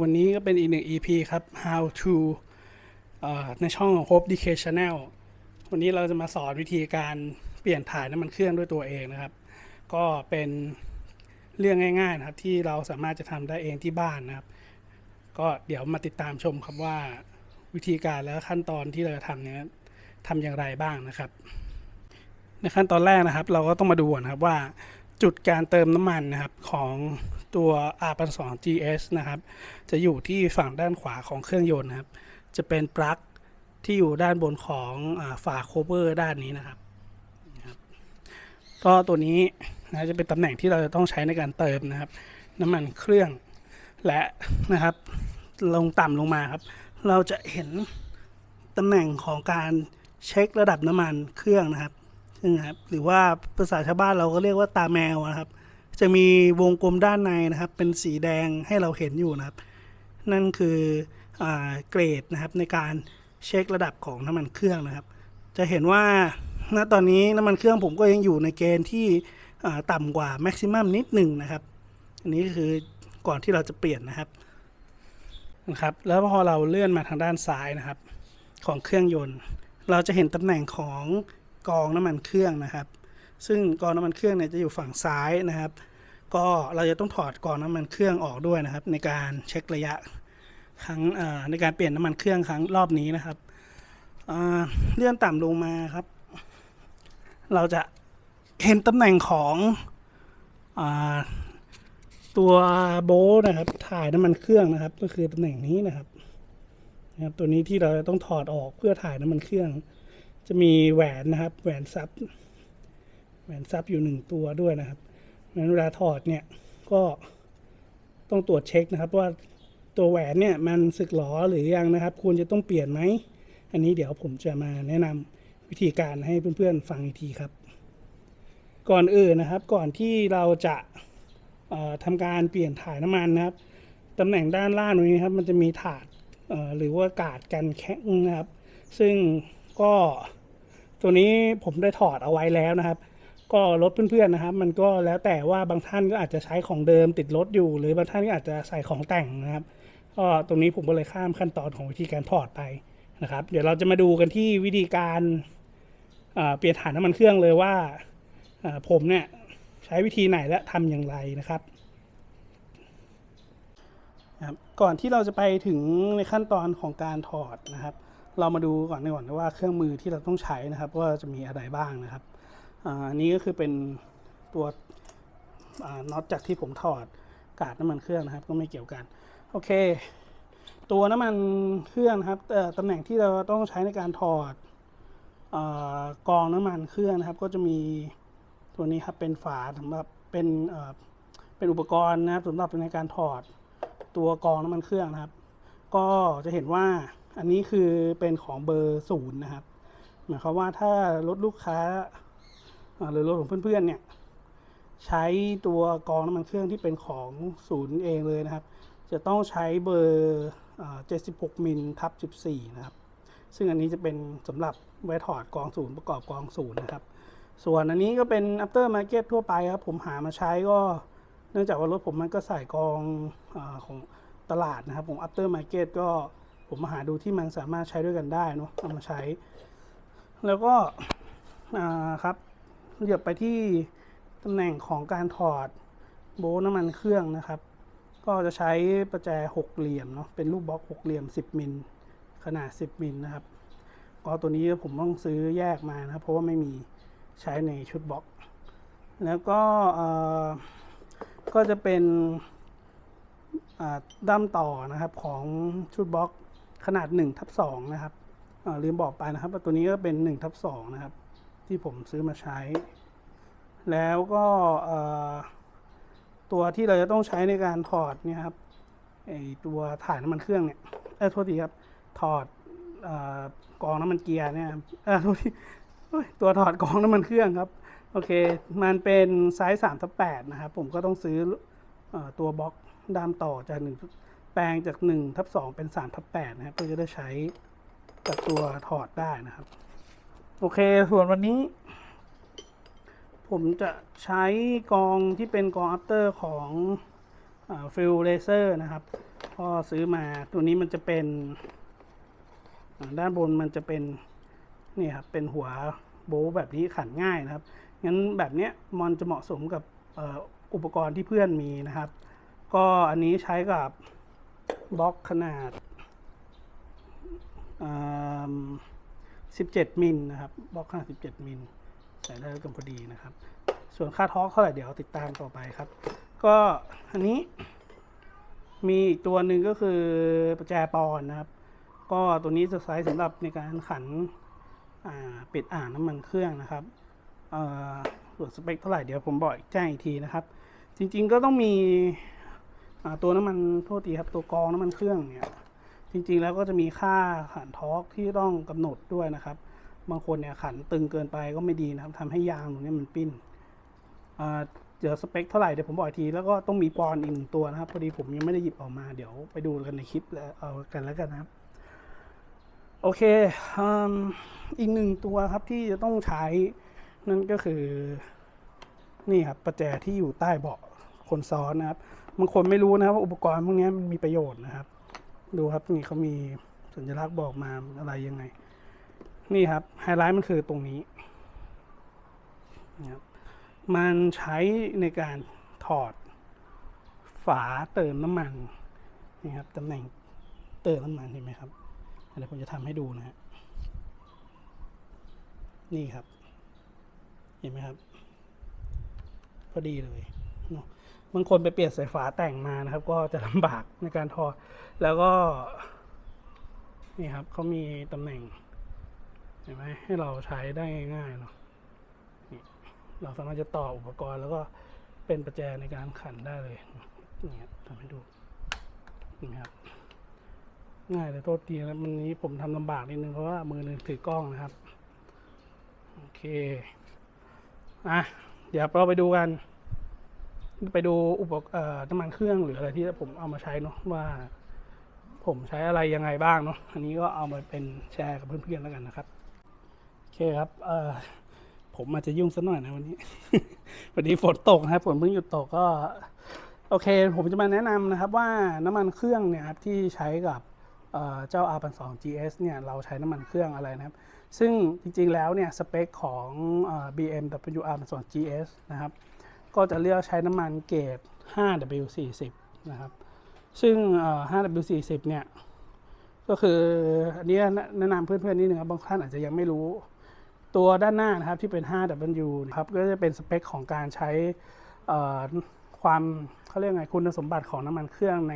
วันนี้ก็เป็นอีกหนึ่ง EP ครับ how to ในช่องของ Hope DK Channel วันนี้เราจะมาสอนวิธีการเปลี่ยนถ่ายน้ำมันเครื่องด้วยตัวเองนะครับ ก็เป็นเรื่องง่ายๆนะครับ ที่เราสามารถจะทำได้เองที่บ้านนะครับ ก็เดี๋ยวมาติดตามชมครับว่าวิธีการและขั้นตอนที่เราจะทำเนี้ยทำอย่างไรบ้างนะครับ ในขั้นตอนแรกนะครับ เราก็ต้องมาดูนะครับว่า จุดการเติมน้ำมันนะครับของตัว r 8 2 GS นะครับ จะอยู่ที่ฝั่งด้านขวาของเครื่องยนต์นะครับ จะเป็นปลั๊กที่อยู่ด้านบนของฝาโคเวอร์ด้านนี้นะครับนะครับก็ตัวนี้นะจะเป็นตำแหน่งที่เราจะต้องใช้ในการเติมนะครับ น้ำมันเครื่องและนะครับ ลงต่ำลงมาครับ เราจะเห็นตำแหน่งของการเช็คระดับน้ำมันเครื่องนะครับึ่งครับ หรือว่าภาษาชาวบ้านเราก็เรียกว่าตาแมวนะครับ จะมีวงกลมด้านในนะครับ เป็นสีแดงให้เราเห็นอยู่นะครับ นั่นคืออเกรดนะครับในการเช็คระดับของน้ำมันเครื่องนะครับ จะเห็นว่าณตอนนี้น้ำมันเครื่องผมก็ยังอยู่ในเกณฑ์ที่ต่ำกว่าแม็กซิมัมนิดหนึ่งนะครับ อันนี้คือก่อนที่เราจะเปลี่ยนนะครับนะครับแล้วพอเราเลื่อนมาทางด้านซ้ายนะครับ ของเครื่องยนต์ เราจะเห็นตำแหน่งของ กองน้ำมันเครื่องนะครับ ซึ่งกองน้ำมันเครื่องเนี่ยจะอยู่ฝั่งซ้ายนะครับ ก็เราจะต้องถอดกองน้ำมันเครื่องออกด้วยนะครับ ในการเช็คระยะครั้งในการเปลี่ยนน้ำมันเครื่องครั้งรอบนี้นะครับเลื่อนต่ำลงมาครับ เราจะเห็นตำแหน่งของอตัวโบนะครับ ถ่ายน้ำมันเครื่องนะครับ ก็คือตำแหน่งนี้นะครับนะครับ ตัวนี้ที่เราจะต้องถอดออกเพื่อถ่ายน้ำมันเครื่อง จะมีแหวนนะครับ แหวนซับแหวนซับอยู่หนึ่งตัวด้วยนะครับนั้นเวลาถอดเนี่ยก็ต้องตรวจเช็คนะครับ ว่าตัวแหวนเนี่ยมันสึกหรอหรือยังนะครับ ควรจะต้องเปลี่ยนไหม อันนี้เดี๋ยวผมจะมาแนะนำวิธีการให้เพื่อนๆฟังอีกทีครับ ก่อนอื่นนะครับ ก่อนที่เราจะเอ่อทำการเปลี่ยนถ่ายน้ำมันนะครับตำแหน่งด้านล่างตรงนี้ครับ มันจะมีถาดหรือว่ากาดกันแข็งนะครับ ซึ่งก็ ตัวนี้ผมได้ถอดเอาไว้แล้วนะครับ ก็รถเพื่อนๆนะครับ มันก็แล้วแต่ว่าบางท่านก็อาจจะใช้ของเดิมติดรถอยู่ หรือบางท่านก็อาจจะใส่ของแต่งนะครับก็ตรงนี้ผมก็เลยข้ามขั้นตอนของวิธีการถอดไปนะครับ เดี๋ยวเราจะมาดูกันที่วิธีการเปลี่ยนถ่านน้ำมันเครื่องเลยว่าผมเนี่ยใช้วิธีไหนและทำอย่างไรนะครับก่อนที่เราจะไปถึงในขั้นตอนของการถอดนะครับ เรามาดูก่อนดีกว่อนว่าเครื่องมือที่เราต้องใช้นะครับว่าจะมีอะไรบ้างนะครับอันนี้ก็คือเป็นตัวน็อตจากที่ผมถอดกาดน้ำมันเครื่องนะครับ ก็ไม่เกี่ยวกัน โอเค ตัวน้ำมันเครื่องนะครับเอ่ตำแหน่งที่เราต้องใช้ในการถอดอกองน้ำมันเครื่องนะครับ ก็จะมีตัวนี้ครับเป็นฝาสำหรับเป็นเป็นอุปกรณ์นะครับสำหรับในการถอดตัวกองน้ำมันเครื่องนะครับ ก็จะเห็นว่า อันนี้คือเป็นของเบอร์ศูนย์นะครับ หมายความว่าถ้ารถลูกค้าหรือรถของเพื่อนๆเนี่ยใช้ตัวกองน้ำมันเครื่องที่เป็นของศูนย์เองเลยนะครับ จะต้องใช้เบอร์อ่า76มิลทับ14 นะครับ ซึ่งอันนี้จะเป็นสำหรับไว้ถอดกองศูนย์ประกอบกองศูนย์นะครับ ส่วนอันนี้ก็เป็น after market ทั่วไปครับ ผมหามาใช้ก็เนื่องจากว่ารถผมมันก็ใส่กองอของตลาดนะครับ ผม after market ก็ ผมมาหาดูที่มันสามารถใช้ด้วยกันได้เนาะเอามาใช้ แล้วก็ครับเหยียบไปที่ตำแหน่งของการถอดโบน้ำมันเครื่องนะครับ ก็จะใช้ประแจหกเหลี่ยมเนาะเป็นรูปบล็อกหกเหลี่ยม 10 มิลขนาด 10 มิลนะครับก็ตัวนี้ผมต้องซื้อแยกมานะครับ เพราะว่าไม่มีใช้ในชุดบล็อก แล้วก็ก็จะเป็นด้ามต่อนะครับของชุดบล็อก ขนาด1ทับ2นะครับลืมบอกไปนะครับว่าตัวนี้ก็เป็น1ทับ2นะครับ ที่ผมซื้อมาใช้ แล้วก็ตัวที่เราจะต้องใช้ในการถอดเนี่ยครับไอตัวถ่ายน้ำมันเครื่องเนี่ยเออโทษทีครับถอดอกองน้ำมันเกียร์เนี่ยเออโทษทีตัวถอดกองน้ำมันเครื่องครับโอเค มันเป็นไซส์3ทับ8นะครับ ผมก็ต้องซื้ออตัวบล็อกด้ามต่อจากหนึ่ง แปลงจาก1ทับ2เป็น3ทับ8นะครับเพื่อจะได้ใช้กับตัวถอดได้นะครับ โอเคส่วนวันนี้ ผมจะใช้กองที่เป็นกองอัปเตอร์ของฟิลเลเซอร์นะครับพ่อซื้อมาตัวนี้มันจะเป็นอ่าด้านบนมันจะเป็นนี่ครับเป็นหัวโบลต์แบบนี้ขันง่ายนะครับ งั้นแบบเนี้ยมันจะเหมาะสมกับเอ่ออุปกรณ์ที่เพื่อนมีนะครับ ก็อันนี้ใช้กับ บล็อกขนาด 17 มิลนะครับ บล็อกขนาด 17 มิลใส่ได้กันพอดีนะครับ ส่วนค่าทอกเท่าไหร่เดี๋ยวติดตามต่อไปครับ ก็อันนี้ มีอีกตัวหนึ่งก็คือประแจปอนนะครับ ก็ตัวนี้จะใช้สำหรับในการขันปิดอ่างน้ำมันเครื่องนะครับเอ่อส่วนสเปคเท่าไหร่เดี๋ยวผมบอกแจ้งอีกทีนะครับ จริงๆก็ต้องมี ตัวน้ำมันโทษทีครับตัวกองน้ำมันเครื่องเนี่ยจริงๆแล้วก็จะมีค่าขันทอร์กที่ต้องกำหนดด้วยนะครับ บางคนเนี่ยขันตึงเกินไปก็ไม่ดีนะครับทำให้ยางตรงนี้มันปิ้นเดี๋ยวสเปคเท่าไหร่เดี๋ยวผมบอกอีกทีแล้วก็ต้องมีปอนอีกหนึ่งตัวนะครับพอดีผมยังไม่ได้หยิบออกมาเดี๋ยวไปดูกันในคลิปแล้วเอากันแล้วกันนะครับ โอเคออีกหนึ่งตัวครับที่จะต้องใช้นั่นก็คือนี่ครับประแจที่อยู่ใต้เบาะคนซ้อนนะครับ บางคนไม่รู้นะครับว่าอุปกรณ์พวกนี้มันมีประโยชน์นะครับ ดูครับนี่เขามีสัญลักษณ์บอกมาอะไรยังไง นี่ครับไฮไลท์มันคือตรงนี้นะครับมันใช้ในการถอดฝาเติมน้ำมันนี่ครับตำแหน่งเติมน้ำมันเห็นไหมครับเดี๋ยวผมจะทำให้ดูนะฮะนี่ครับ เห็นไหมครับ พอดีเลย บางคนไปเปลี่ยนสายฝาแต่งมานะครับ ก็จะลำบากในการถอด แล้วก็ นี่ครับเขามีตำแหน่ง เห็นไหมให้เราใช้ได้ง่ายๆเนาะเราสามารถจะต่ออุปกรณ์แล้วก็เป็นประแจในการขันได้เลยนี่ครับทำให้ดูนี่ครับง่ายเลยโทษทีนะวันนี้ผมทำลำบากนิดนึงเพราะว่ามือหนึงถือกล้องนะครับ โอเคอะเดี๋ยวเราไปดูกัน ไปดูอุปกรณ์น้ำมันเครื่องหรืออะไรที่ผมเอามาใช้เนาะว่า ผมใช้อะไรยังไงบ้างเนาะอันนี้ก็เอามาเป็นแชร์กับเพื่อนๆแล้วกันนะครับโอเคครับเอ่อผมอาจจะยุ่งสักหน่อยนะวันนี้ วันนี้ฝนตกนะครับฝนเพิ่งหยุดตกก็ โอเค ผมจะมาแนะนำนะครับว่าน้ำมันเครื่องเนี่ยครับที่ใช้กับเอ่อเจ้า R82 GS เนี่ยเราใช้น้ำมันเครื่องอะไรนะครับ ซึ่งจริงๆแล้วเนี่ยสเปคของเอ่อ BMW R82 GS นะครับ ก็จะเลือกใช้น้ำมันเกรด 5W40 นะครับ ซึ่ง 5W40 เนี่ย ก็คืออันนี้แนะนำเพื่อนๆนิดนึงครับ บางท่านอาจจะยังไม่รู้ ตัวด้านหน้านะครับที่เป็น 5W นะครับ ก็จะเป็นสเปคของการใช้ความเขาเรียกไงคุณสมบัติของน้ำมันเครื่องใน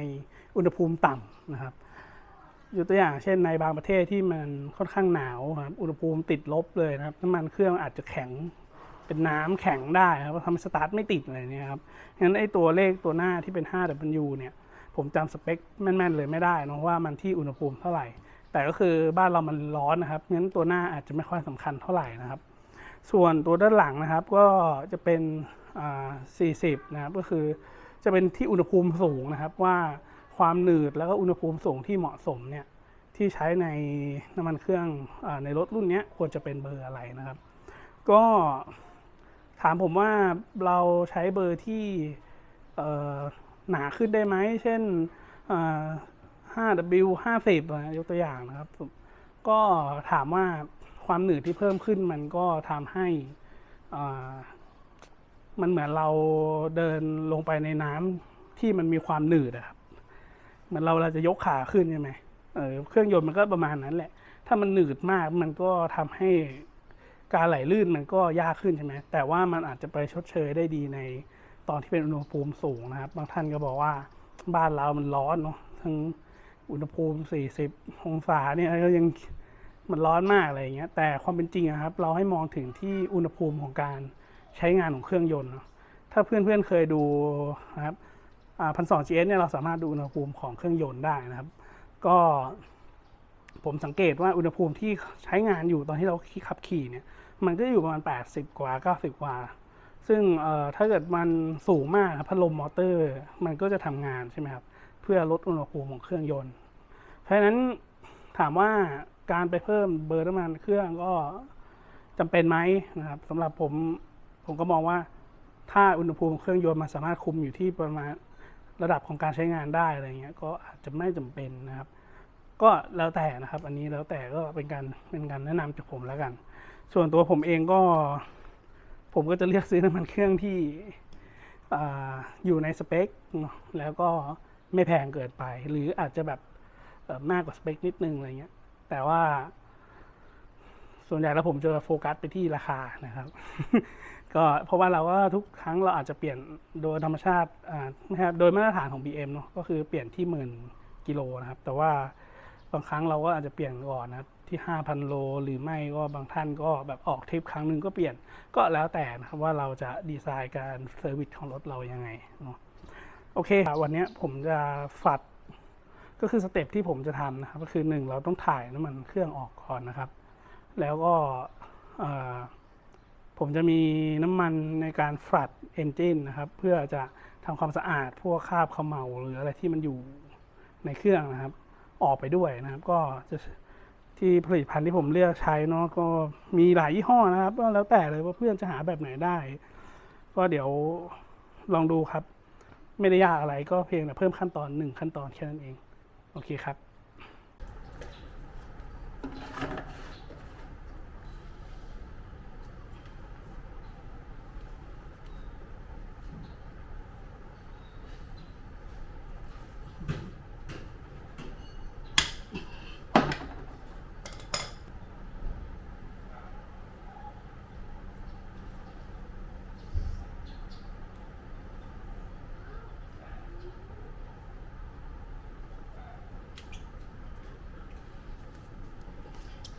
อุณหภูมิต่ำนะครับยกตัวอย่างเช่นในบางประเทศที่มันค่อนข้างหนาวครับอุณหภูมิติดลบเลยนะครับน้ำมันเครื่องอาจจะแข็ง เป็นน้ำแข็งได้ครับทำให้สตาร์ทไม่ติดอะไรเนี่ยครับงั้นไอ้ตัวเลขตัวหน้าที่เป็น 5W เนี่ย ผมจำสเปคแม่นๆเลยไม่ได้เนะว่ามันที่อุณหภูมิเท่าไหร่ แต่ก็คือบ้านเรามันร้อนนะครับงั้นตัวหน้าอาจจะไม่ค่อยสำคัญเท่าไหร่นะครับ ส่วนตัวด้านหลังนะครับก็จะเป็นอ่า40 นะครับก็คือจะเป็นที่อุณหภูมิสูงนะครับว่าความหนืดแล้วก็อุณหภูมิสูงที่เหมาะสมเนี่ยที่ใช้ในน้ำมันเครื่องอในรถรุ่นนี้ควรจะเป็นเบอร์อะไรนะครับ ก็ ถามผมว่าเราใช้เบอร์ที่หนาขึ้นได้ไหม เช่น 5W 50อะยกตัวอย่างนะครับ ก็ถามว่าความหนืดที่เพิ่มขึ้นมันก็ทำให้มันเหมือนเราเดินลงไปในน้ำที่มันมีความหนืดครับ เหมือนเราเราจะยกขาขึ้นใช่ไหมเออเครื่องยนต์มันก็ประมาณนั้นแหละ ถ้ามันหนืดมากมันก็ทำให้ การไหลลื่นมันก็ยากขึ้นใช่ไหมแต่ว่ามันอาจจะไปชดเชยได้ดีในตอนที่เป็นอุณหภูมิสูงนะครับ บางท่านก็บอกว่าบ้านเรามันร้อนเนาะทั้งอุณหภูมิ 40 องศาเนี่ยก็ยังมันร้อนมากอะไรอย่างเงี้ย แต่ความเป็นจริงอะครับ เราให้มองถึงที่อุณหภูมิของการใช้งานของเครื่องยนต์เนาะถ้าเพื่อนๆเคยดูนะครับพันสอง GS เนี่ยเราสามารถดูอุณหภูมิของเครื่องยนต์ได้นะครับ ก็ผมสังเกตว่าอุณหภูมิที่ใช้งานอยู่ตอนที่เราขับขี่เนี่ย มันก็อยู่ประมาณ 80 กว่า 90 กว่า ซึ่งเอ่อถ้าเกิดมันสูงมากพัดลมมอเตอร์ มันก็จะทำงานใช่ไหมครับ เพื่อลดอุณหภูมิของเครื่องยนต์ เพราะฉะนั้นถามว่าการไปเพิ่มเบอร์น้ำมันเครื่องก็จำเป็นไหมนะครับสำหรับผมผมก็มองว่าถ้าอุณหภูมิเครื่องยนต์มันสามารถคุมอยู่ที่ประมาณระดับของการใช้งานได้อะไรเงี้ยก็อาจจะไม่จำเป็นนะครับ ก็แล้วแต่นะครับ อันนี้แล้วแต่ก็เป็นการเป็นการแนะนำจากผมแล้วกัน ส่วนตัวผมเองก็ ผมก็จะเลือกซื้อน้ำมันเครื่องที่ออยู่ในสเปค แล้วก็ไม่แพงเกินไป หรืออาจจะแบบมากกว่าสเปคนิดนึงอะไรเงี้ย แต่ว่า ส่วนใหญ่แล้วผมจะโฟกัสไปที่ราคานะครับ ก็เพราะว่าเราก็ทุกครั้งเราอาจจะเปลี่ยนโดยธรรมชาตินะครับโดยมาตรฐานของ BM เนาะก็คือเปลี่ยนที่หมื่นกิโลนะครับ แต่ว่าบางครั้งเราก็อาจจะเปลี่ยนก่อนนะครับ ที่ 5,000 โล หรือไม่ก็บางท่านก็แบบออกทริปครั้งหนึ่งก็เปลี่ยนก็แล้วแต่นะครับว่าเราจะดีไซน์การเซอร์วิสของรถเรายังไงเนาะโอเควันนี้ผมจะฝัดก็คือสเต็ปที่ผมจะทำนะครับ ก็คือหนึ่งเราต้องถ่ายน้ำมันเครื่องออกก่อนนะครับ แล้วก็ผมจะมีน้ำมันในการฝัดเอนจินนะครับ เพื่อจะทำความสะอาดพวกคราบเขมเหลาหรืออะไรที่มันอยู่ในเครื่องนะครับ ออกไปด้วยนะครับ ก็จะ ที่ผลิตภัณฑ์ที่ผมเลือกใช้เนาะก็มีหลายยี่ห้อนะครับก็แล้วแต่เลยว่าเพื่อนจะหาแบบไหนได้ ก็เดี๋ยวลองดูครับ ไม่ได้ยากอะไรก็เพียงแต่เพิ่มขั้นตอนหนึ่งขั้นตอนแค่นั้นเอง โอเคครับ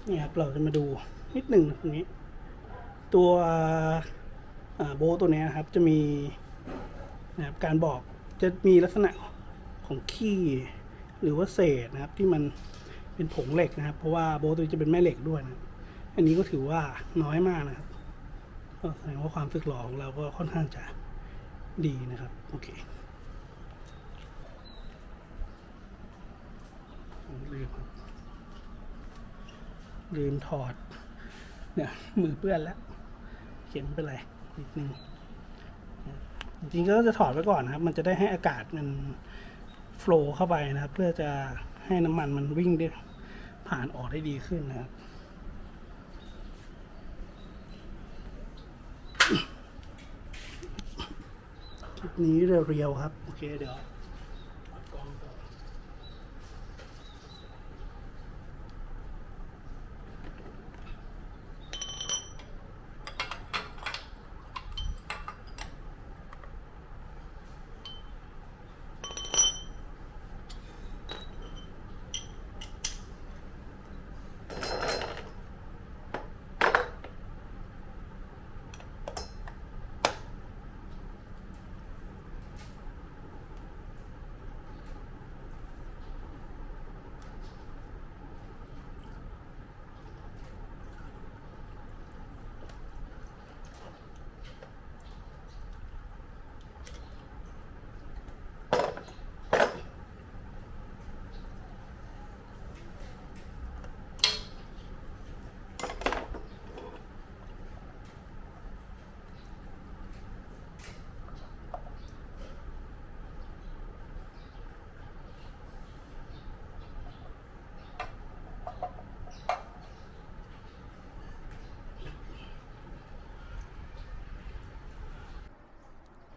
นี่ครับเราจะมาดูนิดหนึ่งตรงนี้ ตัวโบตัวนี้ยครับจะมีนะครับการบอกจะมีลักษณะของขี้หรือว่าเศษนะครับที่มันเป็นผงเหล็กนะครับ เพราะว่าโบตัวนี้จะเป็นแม่เหล็กด้วยนะอันนี้ก็ถือว่าน้อยมากนะครับก็แสดงว่าความสึกหรอของเราก็ค่อนข้างจะดีนะครับโอเคลืมครับ ลืมถอด เนี่ยมือเปื้อนแล้ว เขียนไม่เป็นไรนิดนึงจริงๆก็จะถอดไว้ก่อนนะครับ มันจะได้ให้อากาศมันโฟลว์เข้าไปนะครับ เพื่อจะให้น้ำมันมันวิ่งได้ผ่านออกได้ดีขึ้นนะครับคลิปนี้เรียวๆครับ โอเคเดี๋ยว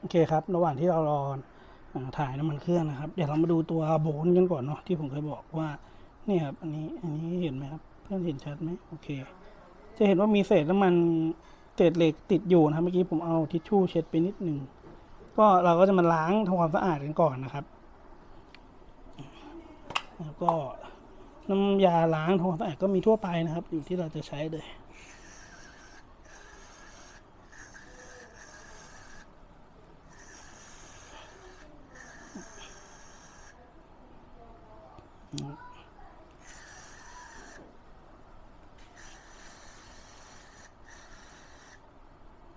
โอเคครับ ระหว่างที่เรารอถ่ายน้ำมันเครื่องนะครับ เดี๋ยวเรามาดูตัวโบนกันก่อนเนาะที่ผมเคยบอกว่าเนี่ยครับอันนี้อันนี้เห็นไหมครับ เพื่อนเห็นชัดไหมโอเค จะเห็นว่ามีเศษน้ำมันเศษเหล็กติดอยู่นะครับเมื่อกี้ผมเอาทิชชู่เช็ดไปนิดหนึ่งก็เราก็จะมาล้างทำความสะอาดกันก่อนนะครับ แล้วก็น้ำยาล้างทำความสะอาดก็มีทั่วไปนะครับ อยู่ที่เราจะใช้เลย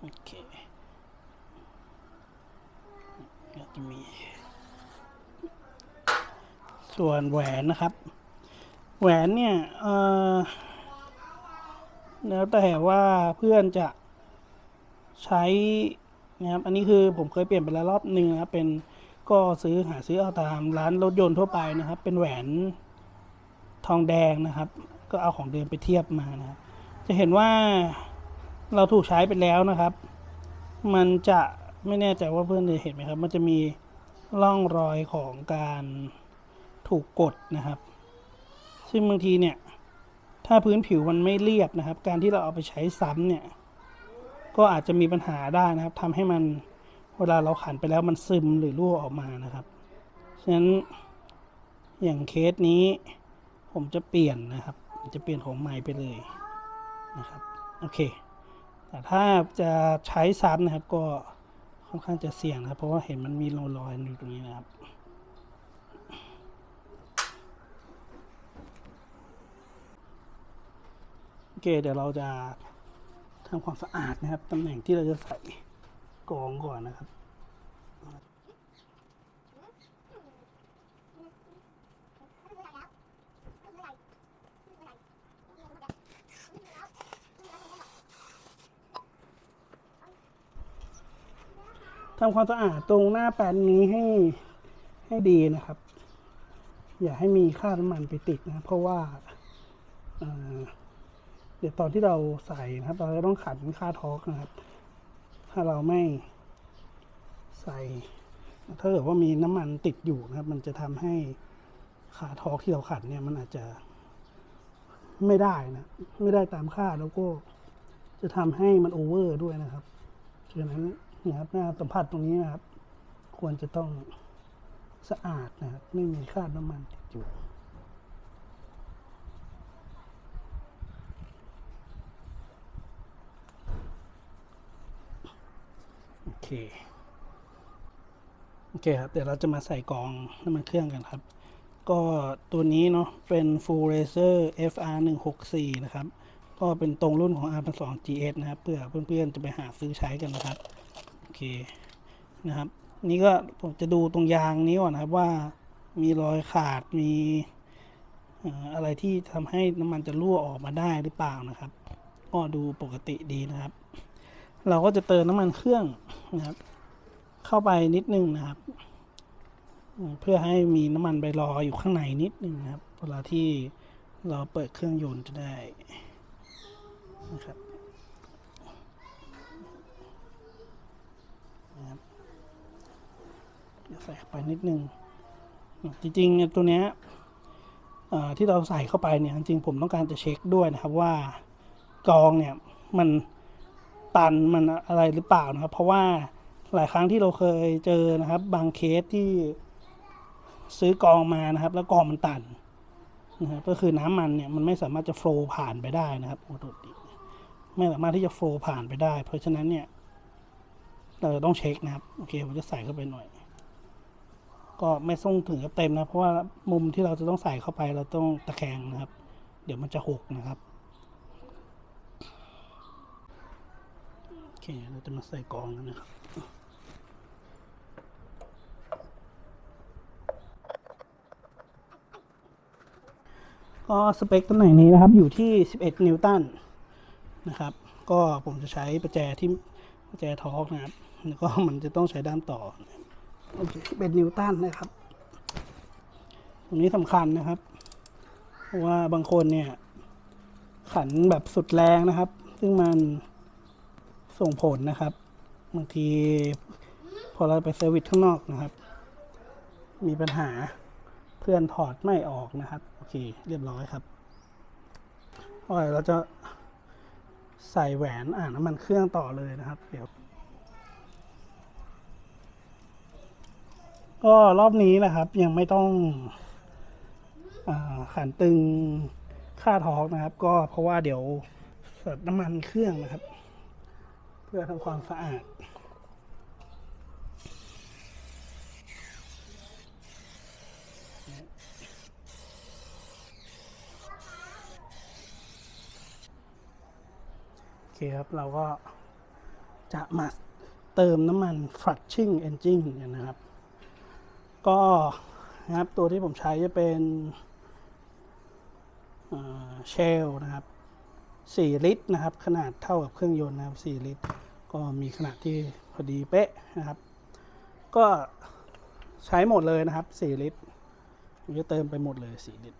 โอเคก็จะมี ส่ วนแหวนนะครับ แหวนเนี่ยแล้วแต่ว่าเพื่อนจะใช้นะครับอันนี้คือผมเคยเปลี่ยนไปแล้วรอบหนึ่งนะครับ เป็นก็ซื้อหาซื้อเอาตามร้านรถยนต์ทั่วไปนะครับ เป็นแหวนทองแดงนะครับ ก็เอาของเดิมไปเทียบมานะครับจะเห็นว่าเราถูกใช้ไปแล้วนะครับ มันจะไม่แน่ใจว่าเพื่อนจะเห็นไหมครับ มันจะมีร่องรอยของการ ถูกกดนะครับ ซึ่งบางทีเนี่ย ถ้าพื้นผิวมันไม่เรียบนะครับ การที่เราเอาไปใช้ซ้ำเนี่ย ก็อาจจะมีปัญหาได้นะครับทำให้มันเวลาเราขันไปแล้วมันซึมหรือรั่วออกมานะครับ ฉะนั้นอย่างเคสนี้ผมจะเปลี่ยนนะครับจะเปลี่ยนของใหม่ไปเลยนะครับ โอเค แต่ถ้าจะใช้ซ้ำนะครับก็ค่อนข้างจะเสี่ยงนะครับ เพราะว่าเห็นมันมีรอยๆอยู่ตรงนี้นะครับ โอเคเดี๋ยวเราจะทำความสะอาดนะครับตำแหน่งที่เราจะใส่กรองก่อนนะครับทำความสะอาดตรงหน้าแปนนี้ให้ให้ดีนะครับ อย่าให้มีค่าน้ำมันไปติดนะ เพราะว่า เดี๋ยวตอนที่เราใส่นะครับ เราจะต้องขันค่าทอร์กนะครับ ถ้าเราไม่ใส่ ถ้าเกิดว่ามีน้ำมันติดอยู่นะครับ มันจะทำให้ขาทอร์กที่เราขันเนี่ยมันอาจจะไม่ได้นะ ไม่ได้ตามค่าแล้วก็จะทำให้มันโอเวอร์ด้วยนะครับฉะนั้นนะครับหน้าสัมผัสตรงนี้นะครับ ควรจะต้องสะอาดนะครับ ไม่มีคราบน้ำมันติดอยู่ เค โอเคครับ เดี๋ยวเราจะมาใส่กองน้ำมันเครื่องกันครับ ก็ตัวนี้เนาะเป็น Full Racer FR 1 6 4นะครับ ก็เป็นตรงรุ่นของ R 2 GS นะครับ เพื่อเพื่อนๆจะไปหาซื้อใช้กันนะครับ โอเคนะครับ นี่ก็ผมจะดูตรงยางนี้ก่อนนะครับว่ามีรอยขาดมีอะไรที่ทำให้น้ำมันจะรั่วออกมาได้หรือเปล่านะครับ ก็ดูปกติดีนะครับ เราก็จะเติมน้ำมันเครื่องนะครับ เข้าไปนิดนึงนะครับ เพื่อให้มีน้ำมันไปรออยู่ข้างในนิดนึงนะครับ เวลาที่เราเปิดเครื่องยนต์จะได้นะครับใส่ไปนิดนึง จริงๆตัวเนี้ยที่เราใส่เข้าไปเนี่ยจริงๆผมต้องการจะเช็คด้วยนะครับว่ากองเนี่ยมัน ตันมันอะไรหรือเปล่านะครับ เพราะว่าหลายครั้งที่เราเคยเจอนะครับ บางเคสที่ซื้อกองมานะครับ แล้วกองมันตันนะครับก็คือน้ำมันเนี่ยมันไม่สามารถจะโฟล์ผ่านไปได้นะครับโอ้โหดีไม่สามารถที่จะโฟล์ผ่านไปได้ เพราะฉะนั้นเนี่ยเราจะต้องเช็คนะครับโอเคผมจะใส่เข้าไปหน่อย ก็ไม่ส่งถึงกับเต็มนะเพราะว่ามุมที่เราจะต้องใส่เข้าไปเราต้องตะแคงนะครับ เดี๋ยวมันจะหกนะครับ โอเค เราจะมาใส่กองกันนะครับก็สเปคตำแหน่งนี้นะครับอยู่ที่ 11 นิวตันนะครับ ก็ผมจะใช้ประแจที่ประแจทอร์กนะครับ แล้วก็มันจะต้องใช้ด้ามต่อเป็นนิวตันนะครับ ตรงนี้สำคัญนะครับ เพราะว่าบางคนเนี่ย ขันแบบสุดแรงนะครับ ซึ่งมัน ส่งผลนะครับ บางทีพอเราไปเซอร์วิสข้างนอกนะครับ มีปัญหาเพื่อนถอดไม่ออกนะครับ โอเค เรียบร้อยครับโอเคเราจะใส่แหวนอ่านน้ำมันเครื่องต่อเลยนะครับ เดี๋ยวก็รอบนี้นะครับ ยังไม่ต้องอขันตึงค่าทอร์กนะครับ ก็เพราะว่าเดี๋ยวเสิร์ฟน้ำมันเครื่องนะครับ พื่อทำความสะอาด โอเคครับ เราก็จะมาเติมน้ำมัน flushing engine เนี่ยนะครับ ก็นะครับตัวที่ผมใช้จะเป็นเชลนะครับ 4 ลิตรนะครับ ขนาดเท่ากับเครื่องยนต์นะครับ 4 ลิตร ก็มีขนาดที่พอดีเป๊ะนะครับ ก็ใช้หมดเลยนะครับ 4 ลิตรผมจะเติมไปหมดเลย 4 ลิตร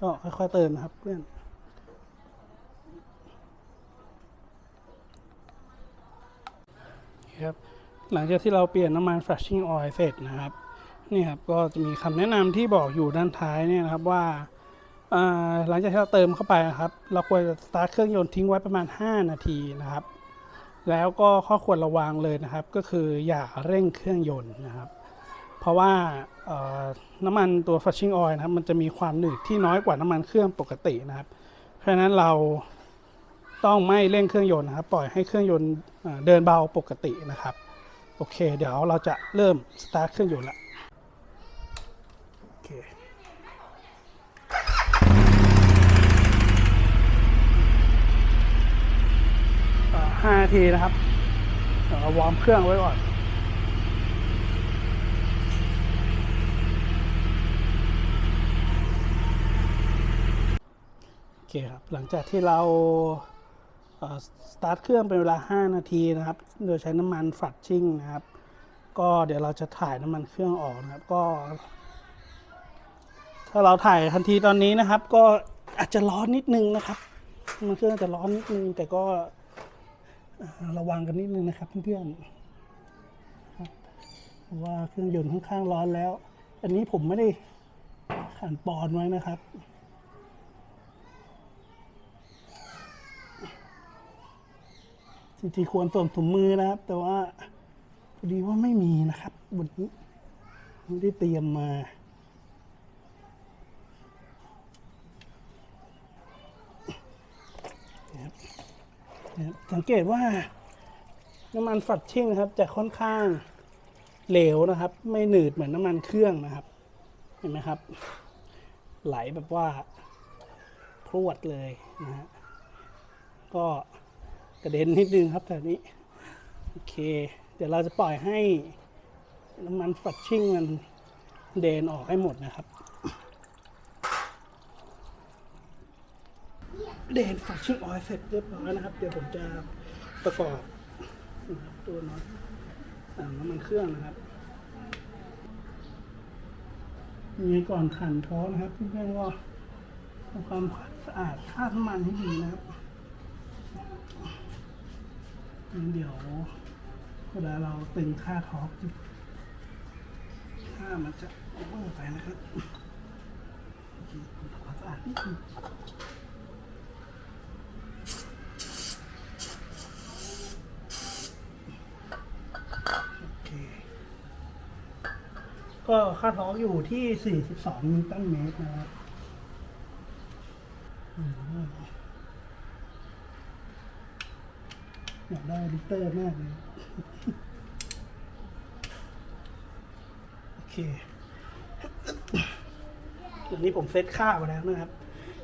ก็ค่อยๆเติมนะครับเพื่อนครับหลังจากที่เราเปลี่ยนน้ำมัน flashing oil เสร็จนะครับนี่ครับก็จะมีคำแนะนำที่บอกอยู่ด้านท้ายเนี่ยนะครับว่า หลังจากที่เราเติมเข้าไปนะครับ เราควรจะสตาร์ทเครื่องยนต์ทิ้งไว้ประมาณ 5 นาทีนะครับ แล้วก็ข้อควรระวังเลยนะครับ ก็คืออย่าเร่งเครื่องยนต์นะครับ เพราะว่าน้ำมันตัว flashing oil นะครับ มันจะมีความหนืดที่น้อยกว่าน้ำมันเครื่องปกตินะครับ เพราะฉะนั้นเราต้องไม่เร่งเครื่องยนต์นะครับ ปล่อยให้เครื่องยนต์เดินเบาปกตินะครับ โอเค เดี๋ยวเราจะเริ่มสตาร์ทเครื่องยนต์ละ 5นาทีนะครับเดี๋ยววอร์มเครื่องไว้ก่อนโอเคครับหลังจากที่เราสตาร์ทเครื่องเป็นเวลา 5 นาทีนะครับ โดยใช้น้ำมันฟลัดชิ่งนะครับ ก็เดี๋ยวเราจะถ่ายน้ำมันเครื่องออกนะครับ ก็ ถ้าเราถ่ายทันทีตอนนี้นะครับ ก็อาจจะร้อนนิดนึงนะครับ มันเครื่องจะร้อนนิดนึงแต่ก็ ระวังกันนิดนึงนะครับเพื่อนๆเพราะว่าเครื่องยนต์ค่อนข้างร้อนแล้ว อันนี้ผมไม่ได้ขันปอนไว้นะครับจริงๆควรสวมถุงมือนะครับ แต่ว่าพอดีว่าไม่มีนะครับวันนี้ไม่ได้เตรียมมานะครับนะครับ สังเกตว่าน้ำมันฝัดชิ่งนะครับจะค่อนข้างเหลวนะครับ ไม่หนืดเหมือนน้ำมันเครื่องนะครับ เห็นไหมครับ ไหลแบบว่าพรวดเลยนะฮะก็กระเด็นนิดนึงครับแต่นี้โอเค เดี๋ยวเราจะปล่อยให้น้ำมันฝัดชิ่งมันเดนออกให้หมดนะครับ เดนฝัดชิ่งออยเสร็จเรียบร้อยนะครับ เดี๋ยวผมจะประกอบตัวน้อยน้ำมันเครื่องนะครับมีก่อนขันท้อนะครับเพื่อนๆก็ทำความสะอาดคราบน้ำมันให้ดีนะครับงั้นเดี๋ยวเวลาเราตึงค่าท็อปค่ามันจะโอเวอร์ไปนะครับคทำความสะอาดนิดนึงโอเค ก็ค่าท็อปอยู่ที่ 42 นิวตันเมตรนะครับอยากได้ลิตเตอร์มากเลย โอเคอันนี้ผมเซตค่าไว้แล้วนะครับ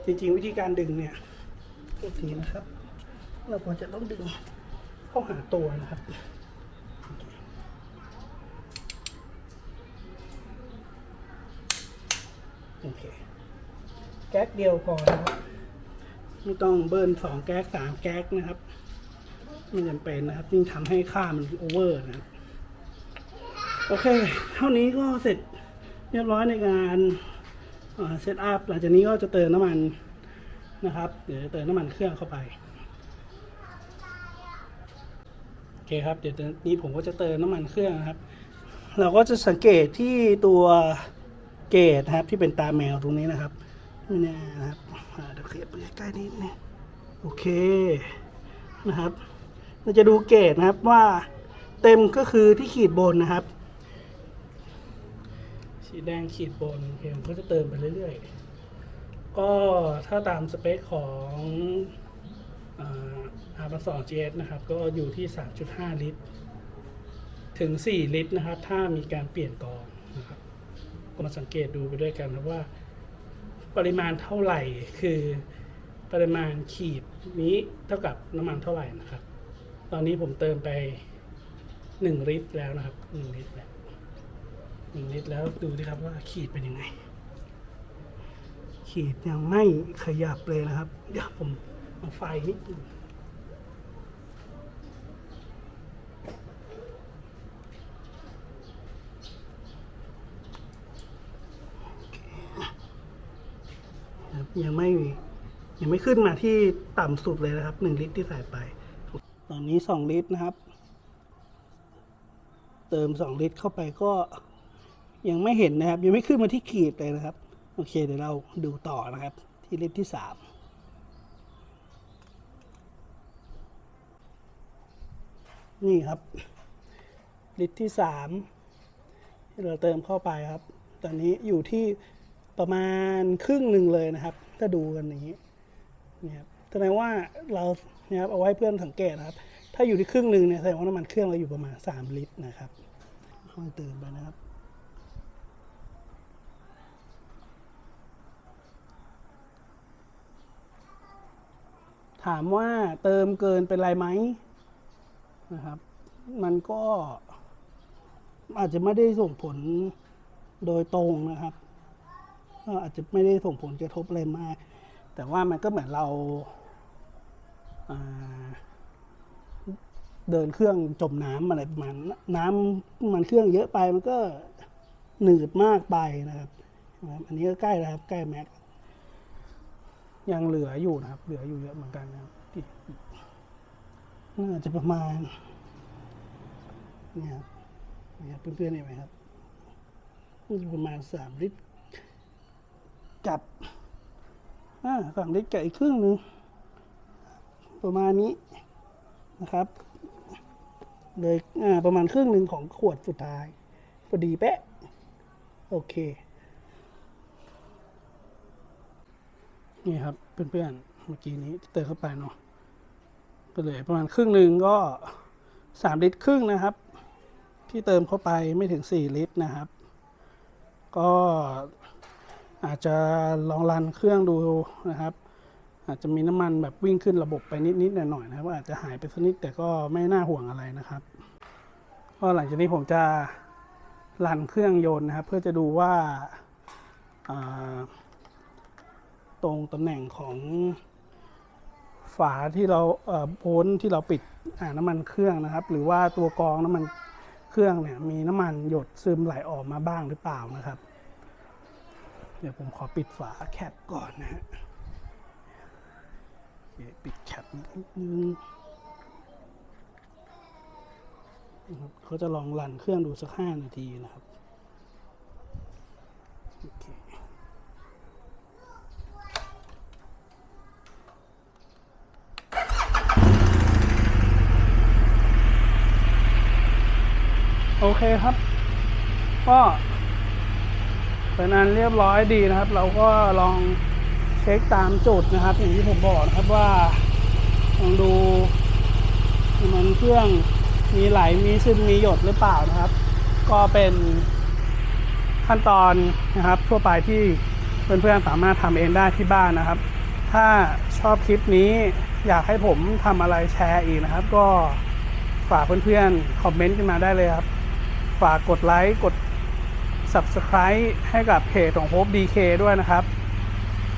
จริง ๆ วิธีการดึงเนี่ยก็ทีนะครับ เราควรจะต้องดึงเข้าหาตัวนะครับ โอเค แก๊กเดียวพอนะครับ ไม่ต้องเบิร์นสองแก๊กสามแก๊กนะครับ ไม่จำเป็นนะครับยิ่งทำให้ค่ามันโอเวอร์นะครับ โอเค เท่านี้ก็เสร็จเรียบร้อยในการเซตอัพหลังจากนี้ก็จะเติมน้ำมันนะครับ เดี๋ยวเติมน้ำมันเครื่องเข้าไป โอเคครับ เดี๋ยวนี้ผมก็จะเติมน้ำมันเครื่องนะครับ เราก็จะสังเกตที่ตัว เกจนะครับที่เป็นตาแมวตรงนี้นะครับนี่แน่นะครับเดี๋ยวขยับไปใกล้ๆนิดนึงโอเคนะครับ เราจะดูเกรดนะครับว่าเต็มก็คือที่ขีดบนนะครับ สีแดงขีดบนโอเคผมก็จะเติมไปเรื่อยๆ ก็ถ้าตามสเปคของอาร์บัสอง GS นะครับ ก็อยู่ที่ 3.5 ลิตร ถึง 4 ลิตรนะครับ ถ้ามีการเปลี่ยนกองนะครับ มาสังเกตดูไปด้วยกันนะว่า ปริมาณเท่าไหร่คือปริมาณขีดนี้เท่ากับน้ำมันเท่าไหร่นะครับ ตอนนี้ผมเติมไปหนึ่งลิตรแล้วนะครับหนึ่งลิตรแล้วหนึ่งลิตรแล้วดูดิครับว่าขีดเป็นยังไง ขีดยังไม่ขยับเลยนะครับ เดี๋ยวผมเอาไฟนิดนึง ยังไม่ยังไม่ขึ้นมาที่ต่ำสุดเลยนะครับหนึ่งลิตรที่ใส่ไป ตอนนี้สองลิตรนะครับ เติมสองลิตรเข้าไปก็ยังไม่เห็นนะครับ ยังไม่ขึ้นมาที่ขีดเลยนะครับ โอเคเดี๋ยวเราดูต่อนะครับ ที่ลิตรที่สามนี่ครับ ลิตรที่สามที่เราเติมเข้าไปครับ ตอนนี้อยู่ที่ ประมาณครึ่งหนึ่งเลยนะครับ ถ้าดูกันอย่างนี้นี่ยครับแสดงว่าเราเนี่ยครับเอาไว้เพื่อนสังเกตนะครับ ถ้าอยู่ที่ครึ่งหนึ่งเนี่ยแสดงว่าน้ำมันเครื่องเราอยู่ประมาณสามลิตรนะครับค่อยเติมไปนะครับถามว่าเติมเกินเป็นไรไหมนะครับ มันก็อาจจะไม่ได้ส่งผลโดยตรงนะครับ ก็อาจจะไม่ได้ส่งผลกระทบอะไรมาก แต่ว่ามันก็เหมือนเราาเดินเครื่องจมน้ำอะไรประมาณนั้นน้ำมันเครื่องเยอะไปมันก็หนืดมากไปนะครับ อันนี้ก็ใกล้แล้วครับ ใกล้แม็กยังเหลืออยู่นะครับ เหลืออยู่เยอะเหมือนกันนะครับที่น่าจะประมาณเนี่ยครับเนี่ยเพื่อนๆเห็นไหมครับน่าจะประมาณสามลิตร กับอ่าฝั่งลิตรกับอีกครึ่งหนึ่งประมาณนี้นะครับ เลยประมาณครึ่งหนึ่งของขวดสุดท้ายพอดีเป๊ะ โอเค นี่ครับเพื่อนๆเมื่อกี้นี้เติมเข้าไปเนาะก็เลยประมาณครึ่งหนึ่งก็สามลิตรครึ่งนะครับ ที่เติมเข้าไปไม่ถึงสี่ลิตรนะครับ ก็ อาจจะลองรันเครื่องดูนะครับ อาจจะมีน้ำมันแบบวิ่งขึ้นระบบไปนิดๆหน่อยๆนะครับอาจจะหายไปสักนิดแต่ก็ไม่น่าห่วงอะไรนะครับก็หลังจากนี้ผมจะรันเครื่องยนต์นะครับ เพื่อจะดูว่าาตรงตำแหน่งของฝาที่เราโพนที่เราปิดน้ำมันเครื่องนะครับ หรือว่าตัวกรองน้ำมันเครื่องเนี่ยมีน้ำมันหยดซึมไหลออกมาบ้างหรือเปล่านะครับ เดี๋ยวผมขอปิดฝาแคปก่อนนะฮะปิดแคปนิดนึงนะครับเขาจะลองรันเครื่องดูสักห้านาทีนะครับโอเคโอเคครับ ก็ เป็นอันเรียบร้อยดีนะครับ เราก็ลองเช็คตามจุดนะครับ อย่างที่ผมบอกนะครับว่าลองดูมันเครื่องมีไหลมีซึมมีหยดหรือเปล่านะครับ ก็เป็นขั้นตอนนะครับ ทั่วไปที่เพื่อนๆสามารถทำเองได้ที่บ้านนะครับ ถ้าชอบคลิปนี้อยากให้ผมทำอะไรแชร์อีกนะครับ ก็ฝากเพื่อนๆคอมเมนต์กันมาได้เลยครับ ฝากกดไลค์กด Subscribe ให้กับเพจของ Hope DK ด้วยนะครับ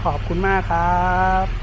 ขอบคุณมากครับ